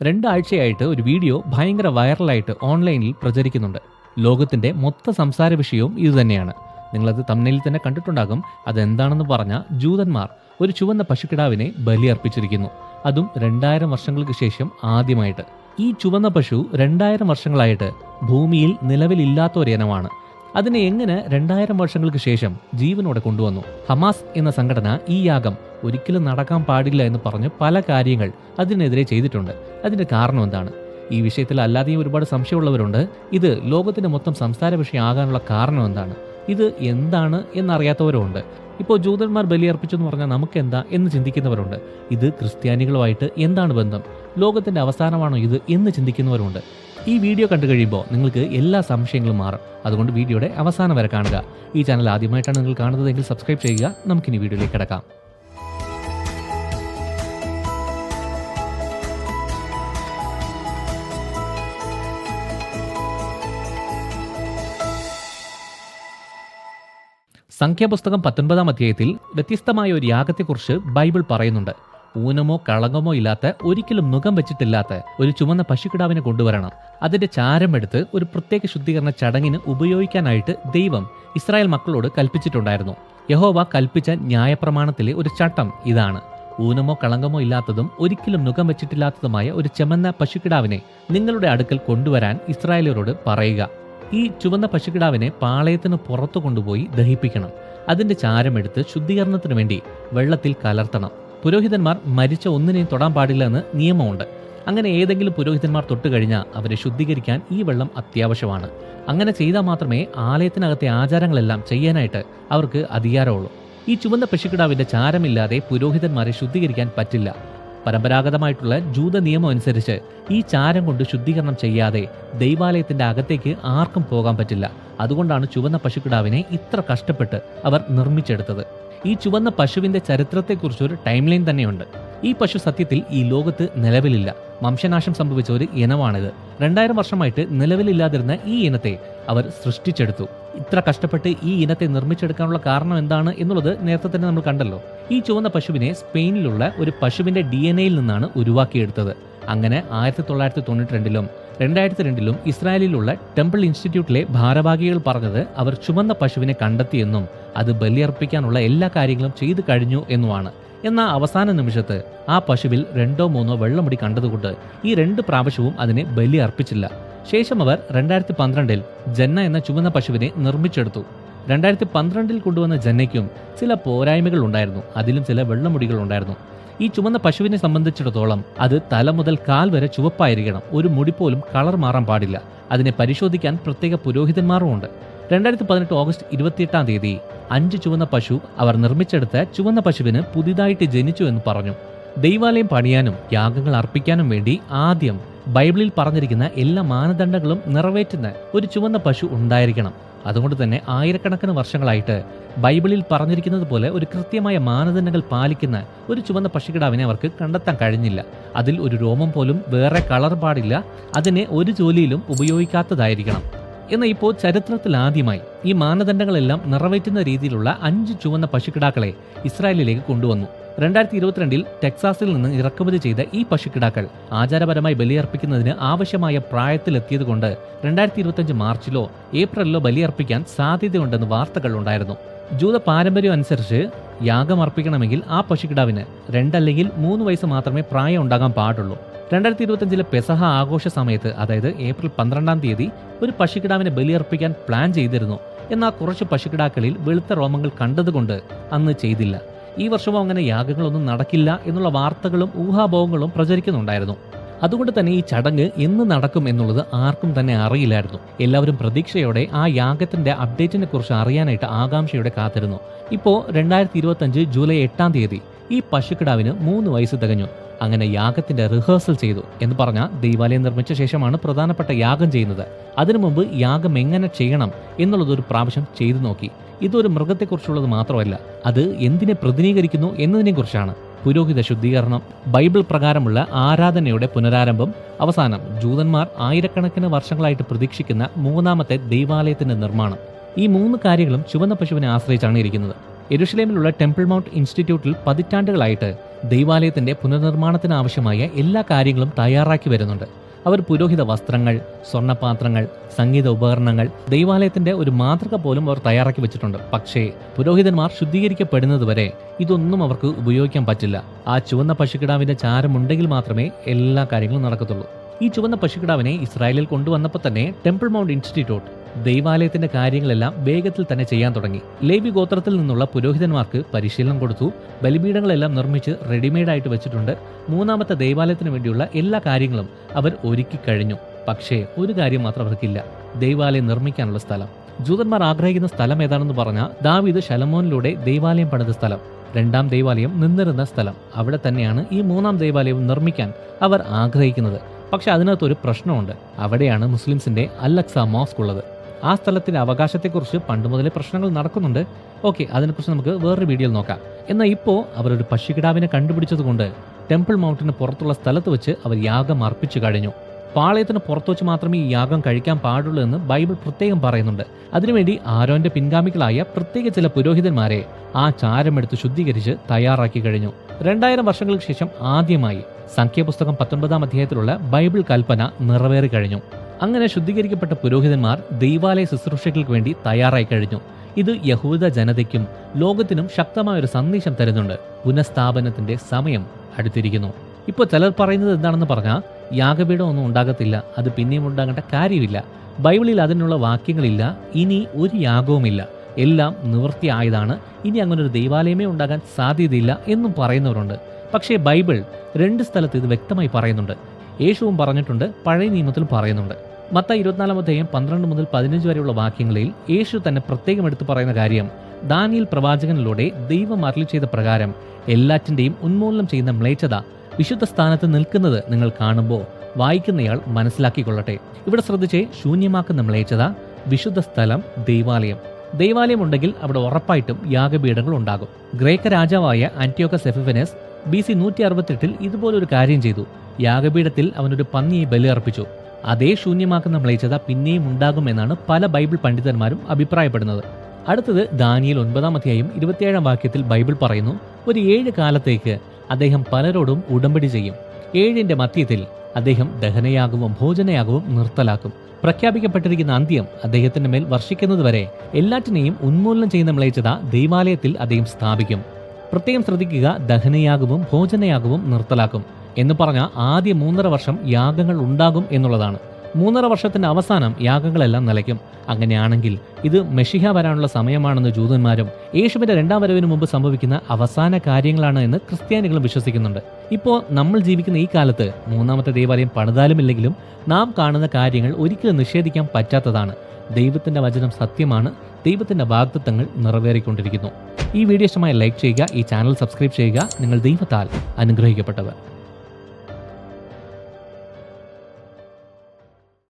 രണ്ടാഴ്ചയായിട്ട് ഒരു വീഡിയോ ഭയങ്കര വൈറലായിട്ട് ഓൺലൈനിൽ പ്രചരിക്കുന്നുണ്ട്. ലോകത്തിന്റെ മൊത്ത സംസാര വിഷയവും ഇതുതന്നെയാണ് നിങ്ങളത് തമ്മിലിൽ തന്നെ കണ്ടിട്ടുണ്ടാകും. അതെന്താണെന്ന് പറഞ്ഞ ജൂതന്മാർ ഒരു ചുവന്ന പശുക്കിടാവിനെ ബലിയർപ്പിച്ചിരിക്കുന്നു. അതും രണ്ടായിരം വർഷങ്ങൾക്ക് ശേഷം ആദ്യമായിട്ട്. ഈ ചുവന്ന പശു രണ്ടായിരം വർഷങ്ങളായിട്ട് ഭൂമിയിൽ നിലവിലില്ലാത്ത ഒരു ഇനമാണ് അതിനെ എങ്ങനെ രണ്ടായിരം വർഷങ്ങൾക്ക് ശേഷം ജീവനോടെ കൊണ്ടുവന്നു? ഹമാസ് എന്ന സംഘടന ഈ യാഗം ഒരിക്കലും നടക്കാൻ പാടില്ല എന്ന് പറഞ്ഞ് പല കാര്യങ്ങൾ അതിനെതിരെ ചെയ്തിട്ടുണ്ട്. അതിന്റെ കാരണം എന്താണ്? ഈ വിഷയത്തിൽ അല്ലാതെയും ഒരുപാട് സംശയമുള്ളവരുണ്ട്. ഇത് ലോകത്തിന്റെ മൊത്തം സംസാര വിഷയമാകാനുള്ള കാരണം എന്താണ്? ഇത് എന്താണ് എന്നറിയാത്തവരുമുണ്ട്. ഇപ്പോൾ ജൂതന്മാർ ബലിയർപ്പിച്ചെന്ന് പറഞ്ഞാൽ നമുക്ക് എന്താ എന്ന് ചിന്തിക്കുന്നവരുണ്ട്. ഇത് ക്രിസ്ത്യാനികളുമായിട്ട് എന്താണ് ബന്ധം? ലോകത്തിന്റെ അവസാനമാണോ ഇത് എന്ന് ചിന്തിക്കുന്നവരുണ്ട് ഈ വീഡിയോ കണ്ടു കഴിയുമ്പോൾ നിങ്ങൾക്ക് എല്ലാ സംശയങ്ങളും മാറും. അതുകൊണ്ട് വീഡിയോയുടെ അവസാനം വരെ കാണുക. ഈ ചാനൽ ആദ്യമായിട്ടാണ് നിങ്ങൾ കാണുന്നതെങ്കിൽ സബ്സ്ക്രൈബ് ചെയ്യുക. നമുക്കിനി വീഡിയോയിലേക്ക് കിടക്കാം. സംഖ്യാപുസ്തകം പത്തൊൻപതാം അധ്യായത്തിൽ വ്യത്യസ്തമായ ഒരു യാഗത്തെക്കുറിച്ച് ബൈബിൾ പറയുന്നുണ്ട്. ഊനമോ കളങ്കമോ ഇല്ലാത്ത ഒരിക്കലും മുഖം വെച്ചിട്ടില്ലാത്ത ഒരു ചുമന്ന പശുക്കിടാവിനെ കൊണ്ടുവരണം. അതിന്റെ ചാരം എടുത്ത് ഒരു പ്രത്യേക ശുദ്ധീകരണ ചടങ്ങിന് ഉപയോഗിക്കാനായിട്ട് ദൈവം ഇസ്രായേൽ മക്കളോട് കൽപ്പിച്ചിട്ടുണ്ടായിരുന്നു. യഹോവ കൽപ്പിച്ച ന്യായപ്രമാണത്തിലെ ഒരു ചട്ടം ഇതാണ്. ഊനമോ കളങ്കമോ ഇല്ലാത്തതും ഒരിക്കലും മുഖം വെച്ചിട്ടില്ലാത്തതുമായ ഒരു ചെമന്ന പശുക്കിടാവിനെ നിങ്ങളുടെ അടുക്കൽ കൊണ്ടുവരാൻ ഇസ്രായേലരോട് പറയുക. ഈ ചുവന്ന പശുക്കിടാവിനെ പാളയത്തിന് പുറത്തു കൊണ്ടുപോയി ദഹിപ്പിക്കണം. അതിന്റെ ചാരമെടുത്ത് ശുദ്ധീകരണത്തിന് വേണ്ടി വെള്ളത്തിൽ കലർത്തണം. പുരോഹിതന്മാർ മരിച്ച ഒന്നിനെയും തൊടാൻ പാടില്ല എന്ന് നിയമമുണ്ട്. അങ്ങനെ ഏതെങ്കിലും പുരോഹിതന്മാർ തൊട്ട് കഴിഞ്ഞാൽ അവരെ ശുദ്ധീകരിക്കാൻ ഈ വെള്ളം അത്യാവശ്യമാണ്. അങ്ങനെ ചെയ്താൽ മാത്രമേ ആലയത്തിനകത്തെ ആചാരങ്ങളെല്ലാം ചെയ്യാനായിട്ട് അവർക്ക് അധികാരമുള്ളൂ. ഈ ചുവന്ന പശുക്കിടാവിന്റെ ചാരമില്ലാതെ പുരോഹിതന്മാരെ ശുദ്ധീകരിക്കാൻ പറ്റില്ല. പരമ്പരാഗതമായിട്ടുള്ള ജൂത നിയമം അനുസരിച്ച് ഈ ചാരം കൊണ്ട് ശുദ്ധീകരണം ചെയ്യാതെ ദൈവാലയത്തിന്റെ അകത്തേക്ക് ആർക്കും പോകാൻ പറ്റില്ല. അതുകൊണ്ടാണ് ചുവന്ന പശുക്കിടാവിനെ ഇത്ര കഷ്ടപ്പെട്ട് അവർ നിർമ്മിച്ചെടുത്തത്. ഈ ചുവന്ന പശുവിന്റെ ചരിത്രത്തെക്കുറിച്ച് ഒരു ടൈം ലൈൻ തന്നെയുണ്ട്. ഈ പശു സത്യത്തിൽ ഈ ലോകത്ത് നിലവിലില്ല. വംശനാശം സംഭവിച്ച ഒരു ഇനമാണിത്. രണ്ടായിരം വർഷമായിട്ട് നിലവിലില്ലാതിരുന്ന ഈ ഇനത്തെ അവർ സൃഷ്ടിച്ചെടുത്തു. ഇത്ര കഷ്ടപ്പെട്ട് ഈ ഇനത്തെ നിർമ്മിച്ചെടുക്കാനുള്ള കാരണം എന്താണ് എന്നുള്ളത് നേരത്തെ തന്നെ നമ്മൾ കണ്ടല്ലോ. ഈ ചുവന്ന പശുവിനെ സ്പെയിനിലുള്ള ഒരു പശുവിന്റെ ഡി എൻ എയിൽ നിന്നാണ് ഉരുവാക്കിയെടുത്തത്. അങ്ങനെ ആയിരത്തി തൊള്ളായിരത്തി തൊണ്ണൂറ്റി രണ്ടിലും രണ്ടായിരത്തി രണ്ടിലും ഇസ്രായേലിലുള്ള ടെമ്പിൾ ഇൻസ്റ്റിറ്റ്യൂട്ടിലെ ഭാരവാഹികൾ പറഞ്ഞത് അവർ ചുമന്ന പശുവിനെ കണ്ടെത്തിയെന്നും അത് ബലിയർപ്പിക്കാനുള്ള എല്ലാ കാര്യങ്ങളും ചെയ്തു കഴിഞ്ഞു എന്നുമാണ്. എന്നാൽ അവസാന നിമിഷത്ത് ആ പശുവിൽ രണ്ടോ മൂന്നോ വെള്ളമുടി കണ്ടതുകൊണ്ട് ഈ രണ്ട് പ്രാവശ്യവും അതിനെ ബലി അർപ്പിച്ചില്ല ശേഷം അവർ രണ്ടായിരത്തി പന്ത്രണ്ടിൽ ജന്ന എന്ന ചുവന്ന പശുവിനെ നിർമ്മിച്ചെടുത്തു. രണ്ടായിരത്തി പന്ത്രണ്ടിൽ കൊണ്ടുവന്ന ജന്നയ്ക്കും ചില പോരായ്മകൾ ഉണ്ടായിരുന്നു. അതിലും ചില വെള്ളമുടികൾ ഉണ്ടായിരുന്നു. ഈ ചുവന്ന പശുവിനെ സംബന്ധിച്ചിടത്തോളം അത് തല മുതൽ കാൽ വരെ ചുവപ്പായിരിക്കണം. ഒരു മുടി പോലും കളർ മാറാൻ പാടില്ല. അതിനെ പരിശോധിക്കാൻ പ്രത്യേക പുരോഹിതന്മാരും ഉണ്ട്. രണ്ടായിരത്തി പതിനെട്ട് ഓഗസ്റ്റ് ഇരുപത്തിയെട്ടാം തീയതി അഞ്ച് ചുവന്ന പശു അവർ നിർമ്മിച്ചെടുത്ത ചുവന്ന പശുവിന് പുതിയതായിട്ട് ജനിച്ചു എന്ന് പറഞ്ഞു. ദൈവാലയം പണിയാനും യാഗങ്ങൾ അർപ്പിക്കാനും വേണ്ടി ആദ്യം ബൈബിളിൽ പറഞ്ഞിരിക്കുന്ന എല്ലാ മാനദണ്ഡങ്ങളും നിറവേറ്റുന്ന ഒരു ചുവന്ന പശു ഉണ്ടായിരിക്കണം. അതുകൊണ്ട് തന്നെ ആയിരക്കണക്കിന് വർഷങ്ങളായിട്ട് ബൈബിളിൽ പറഞ്ഞിരിക്കുന്നത് പോലെ ഒരു കൃത്യമായ മാനദണ്ഡങ്ങൾ പാലിക്കുന്ന ഒരു ചുവന്ന പക്ഷിക്കിടാവിനെ അവർക്ക് കണ്ടെത്താൻ കഴിഞ്ഞില്ല. അതിൽ ഒരു രോമം പോലും വേറെ കളർ പാടില്ല. അതിനെ ഒരു ജോലിയിലും ഉപയോഗിക്കാത്തതായിരിക്കണം. എന്നാൽ ഇപ്പോൾ ചരിത്രത്തിൽ ആദ്യമായി ഈ മാനദണ്ഡങ്ങളെല്ലാം നിറവേറ്റുന്ന രീതിയിലുള്ള അഞ്ച് ചുവന്ന പശുക്കിടാക്കളെ ഇസ്രായേലിലേക്ക് കൊണ്ടുവന്നു. രണ്ടായിരത്തി ഇരുപത്തിരണ്ടിൽ ടെക്സാസിൽ നിന്ന് ഇറക്കുമതി ചെയ്ത ഈ പശുക്കിടാക്കൾ ആചാരപരമായി ബലിയർപ്പിക്കുന്നതിന് ആവശ്യമായ പ്രായത്തിലെത്തിയതുകൊണ്ട് രണ്ടായിരത്തി ഇരുപത്തിയഞ്ച് മാർച്ചിലോ ഏപ്രിലിലോ ബലിയർപ്പിക്കാൻ സാധ്യതയുണ്ടെന്ന് വാർത്തകൾ ഉണ്ടായിരുന്നു. ജൂത പാരമ്പര്യം അനുസരിച്ച് യാഗം അർപ്പിക്കണമെങ്കിൽ ആ പശുക്കിടാവിന് രണ്ടല്ലെങ്കിൽ മൂന്ന് വയസ്സ് മാത്രമേ പ്രായം ഉണ്ടാകാൻ പാടുള്ളൂ. രണ്ടായിരത്തി ഇരുപത്തിയഞ്ചിലെ പെസഹ ആഘോഷ സമയത്ത് അതായത് ഏപ്രിൽ പന്ത്രണ്ടാം തീയതി ഒരു പശുക്കിടാവിനെ ബലിയർപ്പിക്കാൻ പ്ലാൻ ചെയ്തിരുന്നു. എന്നാൽ കുറച്ച് പശുക്കിടാക്കളിൽ വെളുത്ത രോമങ്ങൾ കണ്ടതുകൊണ്ട് അന്ന് ചെയ്തില്ല. ഈ വർഷവും അങ്ങനെ യാഗങ്ങളൊന്നും നടക്കില്ല എന്നുള്ള വാർത്തകളും ഊഹാഭോഗങ്ങളും പ്രചരിക്കുന്നുണ്ടായിരുന്നു. അതുകൊണ്ട് തന്നെ ഈ ചടങ്ങ് എന്ന് നടക്കും എന്നുള്ളത് ആർക്കും തന്നെ അറിയില്ലായിരുന്നു. എല്ലാവരും പ്രതീക്ഷയോടെ ആ യാഗത്തിന്റെ അപ്ഡേറ്റിനെ കുറിച്ച് അറിയാനായിട്ട് ആകാംക്ഷയോടെ കാത്തിരുന്നു. ഇപ്പോ രണ്ടായിരത്തി ഇരുപത്തി ജൂലൈ എട്ടാം തീയതി ഈ പശുക്കിടാവിന് മൂന്ന് വയസ്സ് തികഞ്ഞു. അങ്ങനെ യാഗത്തിന്റെ റിഹേഴ്സൽ ചെയ്തു എന്ന് പറഞ്ഞ ദൈവാലയം നിർമ്മിച്ച ശേഷമാണ് പ്രധാനപ്പെട്ട യാഗം ചെയ്യുന്നത്. അതിനു മുമ്പ് യാഗം എങ്ങനെ ചെയ്യണം എന്നുള്ളത് ഒരു പ്രാവശ്യം ചെയ്തു നോക്കി. ഇതൊരു മൃഗത്തെക്കുറിച്ചുള്ളത് മാത്രമല്ല അത് എന്തിനെ പ്രതിനിധീകരിക്കുന്നു എന്നതിനെക്കുറിച്ചാണ് പുരോഹിത ശുദ്ധീകരണം ബൈബിൾ പ്രകാരമുള്ള ആരാധനയുടെ പുനരാരംഭം അവസാനം ജൂതന്മാർ ആയിരക്കണക്കിന് വർഷങ്ങളായിട്ട് പ്രതീക്ഷിക്കുന്ന മൂന്നാമത്തെ ദൈവാലയത്തിന്റെ നിർമ്മാണം. ഈ മൂന്ന് കാര്യങ്ങളും ചുവന്ന പശുവിനെ ആശ്രയിച്ചാണ് ഇരിക്കുന്നത്. എരുഷലേമിലുള്ള ടെമ്പിൾ മൗണ്ട് ഇൻസ്റ്റിറ്റ്യൂട്ടിൽ പതിറ്റാണ്ടുകളായിട്ട് ദൈവാലയത്തിന്റെ പുനർനിർമ്മാണത്തിനാവശ്യമായ എല്ലാ കാര്യങ്ങളും തയ്യാറാക്കി വരുന്നുണ്ട്. അവർ പുരോഹിത വസ്ത്രങ്ങൾ സ്വർണപാത്രങ്ങൾ സംഗീത ഉപകരണങ്ങൾ ദൈവാലയത്തിന്റെ ഒരു മാതൃക പോലും അവർ തയ്യാറാക്കി വെച്ചിട്ടുണ്ട്. പക്ഷേ പുരോഹിതന്മാർ ശുദ്ധീകരിക്കപ്പെടുന്നതുവരെ ഇതൊന്നും അവർക്ക് ഉപയോഗിക്കാൻ പറ്റില്ല. ആ ചുവന്ന പശുക്കിടാവിന്റെ ചാരമുണ്ടെങ്കിൽ മാത്രമേ എല്ലാ കാര്യങ്ങളും നടക്കത്തുള്ളൂ. ഈ ചുവന്ന പശുക്കിടാവിനെ ഇസ്രായേലിൽ കൊണ്ടുവന്നപ്പോൾ തന്നെ ടെമ്പിൾ മൗണ്ട് ഇൻസ്റ്റിറ്റ്യൂട്ട് ദൈവാലയത്തിന്റെ കാര്യങ്ങളെല്ലാം വേഗത്തിൽ തന്നെ ചെയ്യാൻ തുടങ്ങി. ലേവി ഗോത്രത്തിൽ നിന്നുള്ള പുരോഹിതന്മാർക്ക് പരിശീലനം കൊടുത്തു. ബലിപീഠങ്ങളെല്ലാം നിർമ്മിച്ച് റെഡിമെയ്ഡ് ആയിട്ട് വെച്ചിട്ടുണ്ട്. മൂന്നാമത്തെ ദൈവാലയത്തിന് വേണ്ടിയുള്ള എല്ലാ കാര്യങ്ങളും അവർ ഒരുക്കി കഴിഞ്ഞു. പക്ഷേ ഒരു കാര്യം മാത്രം അവർക്കില്ല. ദൈവാലയം നിർമ്മിക്കാനുള്ള സ്ഥലം. ജൂതന്മാർ ആഗ്രഹിക്കുന്ന സ്ഥലം ഏതാണെന്ന് പറഞ്ഞാൽ ദാവീദ് ശലമോനിലൂടെ ദൈവാലയം പണിത സ്ഥലം. രണ്ടാം ദൈവാലയം നിന്നിരുന്ന സ്ഥലം. അവിടെ തന്നെയാണ് ഈ മൂന്നാം ദൈവാലയം നിർമ്മിക്കാൻ അവർ ആഗ്രഹിക്കുന്നത്. പക്ഷെ അതിനകത്തൊരു പ്രശ്നമുണ്ട്. അവിടെയാണ് മുസ്ലിംസിന്റെ അല്ലക്സ മോസ്ക് ഉള്ളത്. ആ സ്ഥലത്തിന്റെ അവകാശത്തെക്കുറിച്ച് പണ്ട് മുതലേ പ്രശ്നങ്ങൾ നടക്കുന്നുണ്ട്. ഓക്കെ അതിനെക്കുറിച്ച് നമുക്ക് വേറൊരു വീഡിയോയിൽ നോക്കാം. എന്നാൽ ഇപ്പോൾ അവർ ഒരു പശുക്കിടാവിനെ കണ്ടുപിടിച്ചതുകൊണ്ട് ടെമ്പിൾ മൗണ്ടിന് പുറത്തുള്ള സ്ഥലത്ത് വെച്ച് അവർ യാഗം അർപ്പിച്ചു കഴിഞ്ഞു. പാളയത്തിന് പുറത്തു വെച്ച് മാത്രമേ ഈ യാഗം കഴിക്കാൻ പാടുള്ളൂ എന്ന് ബൈബിൾ പ്രത്യേകം പറയുന്നുണ്ട്. അതിനുവേണ്ടി ആരോന്റെ പിൻഗാമികളായ പ്രത്യേക ചില പുരോഹിതന്മാരെ ആ ചാരമെടുത്ത് ശുദ്ധീകരിച്ച് തയ്യാറാക്കി കഴിഞ്ഞു. രണ്ടായിരം വർഷങ്ങൾക്ക് ശേഷം ആദ്യമായി സംഖ്യാപുസ്തകം പത്തൊൻപതാം അധ്യായത്തിലുള്ള ബൈബിൾ കൽപ്പന നിറവേറി കഴിഞ്ഞു. അങ്ങനെ ശുദ്ധീകരിക്കപ്പെട്ട പുരോഹിതന്മാർ ദൈവാലയ ശുശ്രൂഷകൾക്ക് വേണ്ടി തയ്യാറായി കഴിഞ്ഞു. ഇത് യഹൂദ ജനതയ്ക്കും ലോകത്തിനും ശക്തമായ ഒരു സന്ദേശം തരുന്നുണ്ട്. പുനഃസ്ഥാപനത്തിന്റെ സമയം അടുത്തിരിക്കുന്നു. ഇപ്പോൾ ചിലർ പറയുന്നത് എന്താണെന്ന് പറഞ്ഞാൽ യാഗപീഠം ഒന്നും ഉണ്ടാകത്തില്ല അത് പിന്നെയും ഉണ്ടാകേണ്ട കാര്യമില്ല. ബൈബിളിൽ അതിനുള്ള വാക്യങ്ങളില്ല ഇനി ഒരു യാഗവുമില്ല. എല്ലാം നിവൃത്തിയായതാണ് ഇനി അങ്ങനെ ഒരു ദൈവാലയമേ ഉണ്ടാകാൻ സാധ്യതയില്ല എന്നും പറയുന്നവരുണ്ട്. പക്ഷേ ബൈബിൾ രണ്ട് സ്ഥലത്ത് ഇത് വ്യക്തമായി പറയുന്നുണ്ട്. യേശുവും പറഞ്ഞിട്ടുണ്ട് പഴയ നിയമത്തിൽ പറയുന്നുണ്ട്. മത്ത ഇരുപത്തിനാലാമധ്യം പന്ത്രണ്ട് മുതൽ പതിനഞ്ച് വരെയുള്ള വാക്യങ്ങളിൽ യേശു തന്നെ പ്രത്യേകം എടുത്തു പറയുന്ന കാര്യം ദാനിയൽ പ്രവാചകനിലൂടെ ദൈവം അരളി ചെയ്ത പ്രകാരം എല്ലാറ്റിന്റെയും ഉന്മൂലനം ചെയ്യുന്ന മ്ലേച്ഛത വിശുദ്ധ സ്ഥാനത്ത് നിൽക്കുന്നത് നിങ്ങൾ കാണുമ്പോൾ വായിക്കുന്നയാൾ മനസ്സിലാക്കിക്കൊള്ളട്ടെ. ഇവിടെ ശ്രദ്ധിച്ചേ ശൂന്യമാക്കുന്ന മ്ലേച്ഛത വിശുദ്ധ സ്ഥലം ദൈവാലയം. ദൈവാലയം ഉണ്ടെങ്കിൽ അവിടെ ഉറപ്പായിട്ടും യാഗപീഠങ്ങൾ ഉണ്ടാകും. ഗ്രേക്ക രാജാവായ ആന്റിയോക്കസ് എഫിഫനസ് ബി സി നൂറ്റി അറുപത്തെട്ടിൽ ഇതുപോലൊരു കാര്യം ചെയ്തു. യാഗപീഠത്തിൽ അവനൊരു പന്നിയെ ബലിയർപ്പിച്ചു അതേ ശൂന്യമാക്കുന്ന മ്ലേച്ഛത പിന്നെയും ഉണ്ടാകുമെന്നാണ് പല ബൈബിൾ പണ്ഡിതന്മാരും അഭിപ്രായപ്പെടുന്നത്. അടുത്തത് ദാനിയൽ ഒൻപതാം അധ്യായം ഇരുപത്തിയേഴാം വാക്യത്തിൽ ബൈബിൾ പറയുന്നു ഒരു ഏഴ് കാലത്തേക്ക് അദ്ദേഹം പലരോടും ഉടമ്പടി ചെയ്യും. ഏഴിന്റെ മധ്യത്തിൽ അദ്ദേഹം ദഹനയാഗവും ഭോജനയാഗവും നിർത്തലാക്കും. പ്രഖ്യാപിക്കപ്പെട്ടിരിക്കുന്ന അന്ത്യം അദ്ദേഹത്തിന്റെ മേൽ വർഷിക്കുന്നതുവരെ എല്ലാറ്റിനെയും ഉന്മൂലനം ചെയ്യുന്ന മ്ലേച്ഛത ദൈവാലയത്തിൽ അദ്ദേഹം സ്ഥാപിക്കും. പ്രത്യേകം ശ്രദ്ധിക്കുക ദഹനയാഗവും ഭോജനയാഗവും നിർത്തലാക്കും. എന്ന് പറഞ്ഞ ആദ്യ മൂന്നര വർഷം യാഗങ്ങൾ ഉണ്ടാകും എന്നുള്ളതാണ്. മൂന്നര വർഷത്തിന്റെ അവസാനം യാഗങ്ങളെല്ലാം നിലയ്ക്കും. അങ്ങനെയാണെങ്കിൽ ഇത് മെഷിഹ വരാനുള്ള സമയമാണെന്ന് ജൂതന്മാരും യേശുവിന്റെ രണ്ടാം വരവിന് മുമ്പ് സംഭവിക്കുന്ന അവസാന കാര്യങ്ങളാണ് എന്ന് ക്രിസ്ത്യാനികളും വിശ്വസിക്കുന്നുണ്ട്. ഇപ്പോൾ നമ്മൾ ജീവിക്കുന്ന ഈ കാലത്ത് മൂന്നാമത്തെ ദേവാലയം പണിതാലുമില്ലെങ്കിലും നാം കാണുന്ന കാര്യങ്ങൾ ഒരിക്കലും നിഷേധിക്കാൻ പറ്റാത്തതാണ്. ദൈവത്തിന്റെ വചനം സത്യമാണ്. ദൈവത്തിന്റെ വാഗ്ദത്തങ്ങൾ നിറവേറിക്കൊണ്ടിരിക്കുന്നു. ഈ വീഡിയോ ഇഷ്ടമായി ലൈക്ക് ചെയ്യുക ഈ ചാനൽ സബ്സ്ക്രൈബ് ചെയ്യുക. നിങ്ങൾ ദൈവത്താൽ അനുഗ്രഹിക്കപ്പെട്ടവർ.